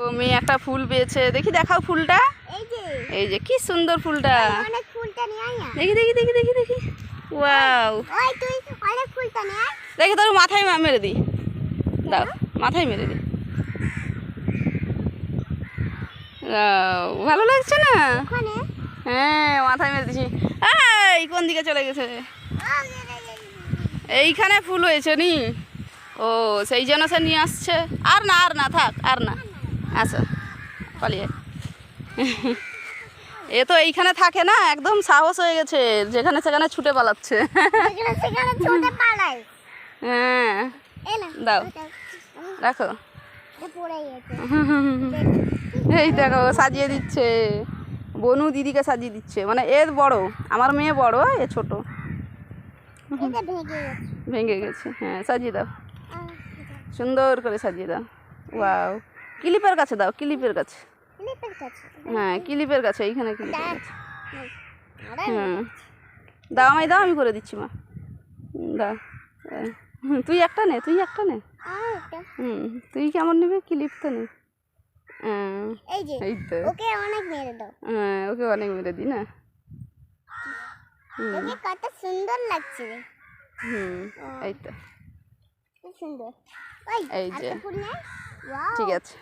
মেয়ে একটা ফুল পেয়েছে। দেখি দেখাও ফুলটা। এই যে। কি সুন্দর ফুলটা। দেখি দেখি দেখি দেখি দেখি। ওয়াও। দেখি তোর মাথায় মেরে দিই। দাও মাথায় মেরে দাও, ভালো লাগছে না? হ্যাঁ মাথায় মেরে দিছি। এই কোন দিকে চলে গেছে। এইখানে ফুল হয়েছে নি? ও সেই জন্য সে নিয়ে আসছে। আর না আর না থাক আর না। আচ্ছা পালিয়ে। এ তো এইখানে থাকে না একদম সাহস হয়ে গেছে যেখানে সেখানে ছুটে পালাচ্ছে। হ্যাঁ দাও। রাখো। এই দেখো সাজিয়ে দিচ্ছে। বনু দিদিকে সাজিয়ে দিচ্ছে। মানে এর বড় আমার মেয়ে বড় এ ছোট। ভেঙে গেছে। হ্যাঁ সাজিয়ে দাও। সুন্দর করে সাজিয়ে দাও। ওয়াও। ক্লিপের কাছে দাও ক্লিপের কাছে। হ্যাঁ ক্লিপের কাছে এইখানে ক্লিপের কাছে হুম দাও আমায় দাও আমি করে দিচ্ছি মা। দাও। হুম, তুই একটা নে তুই একটা নে। হুম তুই কেমন নেবে? ক্লিপ তো নে। হ্যাঁ, এই যে এই তো। ওকে অনেক মেরে দাও। হ্যাঁ ওকে অনেক মেরে দিই না? ওকে কত সুন্দর লাগছে হুম এই তো। সুন্দর। এই যে। ঠিক আছে।